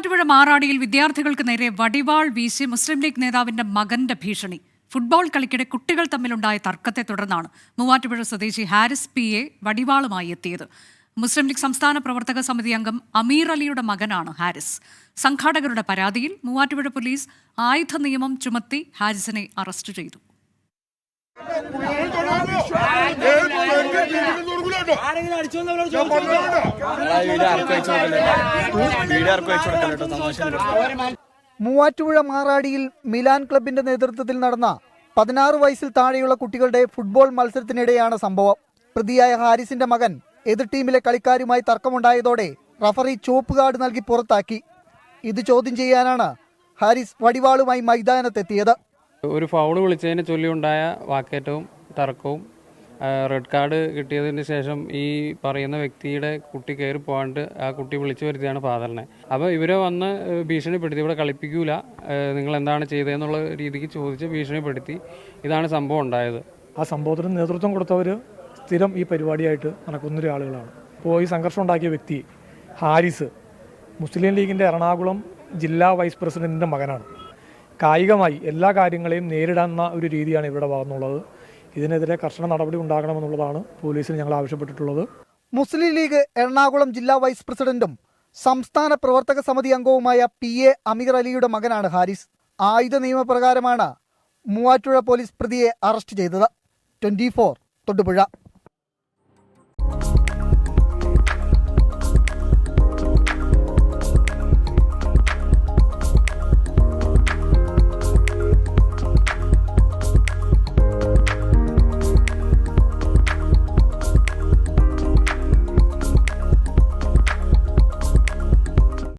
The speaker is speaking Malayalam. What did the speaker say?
മൂവാറ്റുപുഴ മാറാടിയിൽ വിദ്യാർത്ഥികൾക്ക് നേരെ വടിവാൾ വീശി മുസ്ലിം ലീഗ് നേതാവിന്റെ മകന്റെ ഭീഷണി. ഫുട്ബോൾ കളിക്കിടെ കുട്ടികൾ തമ്മിലുണ്ടായ തർക്കത്തെ തുടർന്നാണ് മൂവാറ്റുപുഴ സ്വദേശി ഹാരിസ് പി എ വടിവാളുമായി എത്തിയത്. മുസ്ലിം ലീഗ് സംസ്ഥാന പ്രവർത്തക സമിതി അംഗം അമീർ അലിയുടെ മകനാണ് ഹാരിസ്. സംഘാടകരുടെ പരാതിയിൽ മൂവാറ്റുപുഴ പോലീസ് ആയുധ നിയമം ചുമത്തി ഹാരിസിനെ അറസ്റ്റ് ചെയ്തു. മൂവാറ്റുപുഴ മാറാടിയിൽ മിലാൻ ക്ലബിന്റെ നേതൃത്വത്തിൽ നടന്ന പതിനാറ് വയസ്സിൽ താഴെയുള്ള കുട്ടികളുടെ ഫുട്ബോൾ മത്സരത്തിനിടെയാണ് സംഭവം. പ്രതിയായ ഹാരിസിന്റെ മകൻ എതിർ ടീമിലെ കളിക്കാരുമായി തർക്കമുണ്ടായതോടെ റഫറി ചുവപ്പ് കാർഡ് നൽകി പുറത്താക്കി. ഇത് ചോദ്യം ചെയ്യാനാണ് ഹാരിസ് വടിവാളുമായി മൈതാനത്തെത്തിയത്. ഒരു ഫൗൾ വിളിച്ചതിനെ ചൊല്ലിയുണ്ടായ വാക്കേറ്റവും തർക്കവും റെഡ് കാർഡ് കിട്ടിയതിന് ശേഷം ഈ പറയുന്ന വ്യക്തിയുടെ കുട്ടി കയറി പോകാണ്ട് ആ കുട്ടി വിളിച്ചു വരുത്തിയാണ് ഫാദറിനെ. അപ്പോൾ ഇവരെ വന്ന് ഭീഷണിപ്പെടുത്തി. ഇവിടെ കളിപ്പിക്കൂല. നിങ്ങൾ എന്താണ് ചെയ്തതെന്നുള്ള രീതിക്ക് ചോദിച്ച് ഭീഷണിപ്പെടുത്തി. ഇതാണ് സംഭവം ഉണ്ടായത്. ആ സംഭവത്തിന് നേതൃത്വം കൊടുത്തവർ സ്ഥിരം ഈ പരിപാടിയായിട്ട് നടക്കുന്ന ആളുകളാണ്. ഇപ്പോൾ ഈ സംഘർഷം ഉണ്ടാക്കിയ വ്യക്തി ഹാരിസ് മുസ്ലിം ലീഗിന്റെ എറണാകുളം ജില്ലാ വൈസ് പ്രസിഡന്റിന്റെ മകനാണ്. കായികമായി എല്ലാ കാര്യങ്ങളെയും നേരിടുന്ന ഒരു രീതിയാണ് ഇവിടെ ഭാഗത്തുനിന്നുള്ളത് ഇതിനെതിരെ കർശന നടപടി ഉണ്ടാകണമെന്നുള്ളതാണ് പോലീസിന് ഞങ്ങൾ ആവശ്യപ്പെട്ടിട്ടുള്ളത്. മുസ്ലിം ലീഗ് എറണാകുളം ജില്ലാ വൈസ് പ്രസിഡന്റും സംസ്ഥാന പ്രവർത്തക സമിതി അംഗവുമായ പി എ അമീർ അലിയുടെ മകനാണ് ഹാരിസ്. ആയുധ നിയമപ്രകാരമാണ് മൂവാറ്റുപുഴ പോലീസ് പ്രതിയെ അറസ്റ്റ് ചെയ്തത്. Twenty four Thodupuzha.